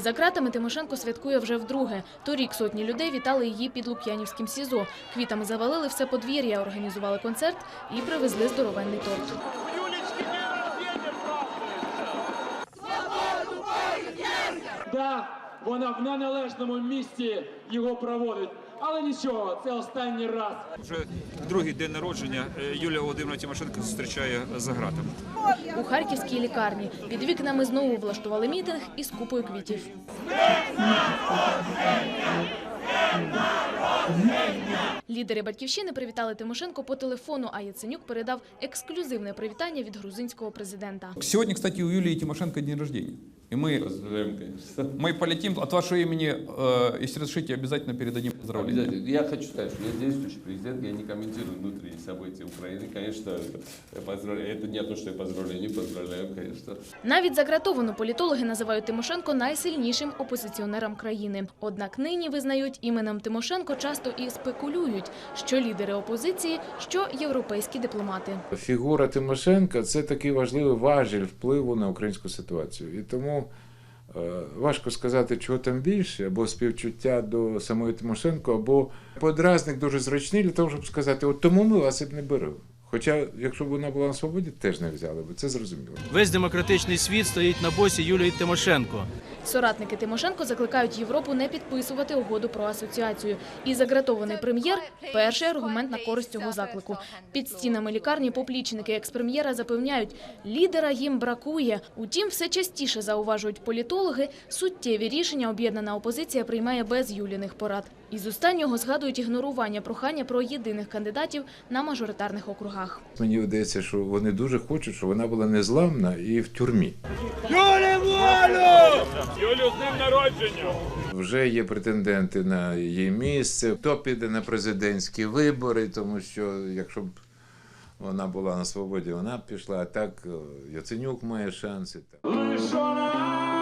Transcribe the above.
За ґратами Тимошенко святкує вже вдруге. Торік сотні людей вітали її під Лук'янівським СІЗО. Квітами завалили все подвір'я, організували концерт і привезли здоровенний торт. Вона в неналежному місці його проводить. Але нічого, це останній раз. Вже другий день народження е, Юлія Володимирівна Тимошенко зустрічає за ґратами. У харківській лікарні під вікнами знову влаштували мітинг із купою квітів. Лідери батьківщини привітали Тимошенко по телефону, а Яценюк передав ексклюзивне привітання від грузинського президента. Сегодня, кстати, у Юлии Тимошенко день рождения. И мы, Поздравляем, конечно. мы полетим от вашего имени, э, если разрешите, обязательно передадим поздравления. Обязательно. Я хочу сказать, что я действующий президент, я не комментирую внутренние события Украины. Конечно, я поздравляю. Это не то, что я поздравляю, не поздравляю, конечно. Навіть загратовану політологи називають Тимошенко найсильнішим опозиціонером країни. Однак нині визнають іменем Тимошенко часто і спекулюють, що лідери опозиції, що європейські дипломати. Фігура Тимошенка це такий важливий важіль впливу на українську ситуацію. І тому е, важко сказати, чого там більше, або співчуття до самої Тимошенко, або подразник дуже зручний для того, щоб сказати, от тому ми вас і не беремо. Хоча, якщо б вона була на свободі, теж не взяли б, це зрозуміло. Весь демократичний світ стоїть на босі Юлії Тимошенко. Соратники Тимошенко закликають Європу не підписувати угоду про асоціацію. І загратований прем'єр – перший аргумент на користь цього заклику. Під стінами лікарні поплічники експрем'єра запевняють, лідера їм бракує. Утім, все частіше зауважують політологи, суттєві рішення об'єднана опозиція приймає без Юліних порад. Із останнього згадують ігнорування прохання про єдиних кандидатів на мажоритарних округах. Мені видається, що вони дуже хочуть, щоб вона була незламна і в тюрмі. Вже є претенденти на її місце. Хто піде на президентські вибори, тому що якщо б вона була на свободі, вона б пішла. А так е, Яценюк має шанси. Лише на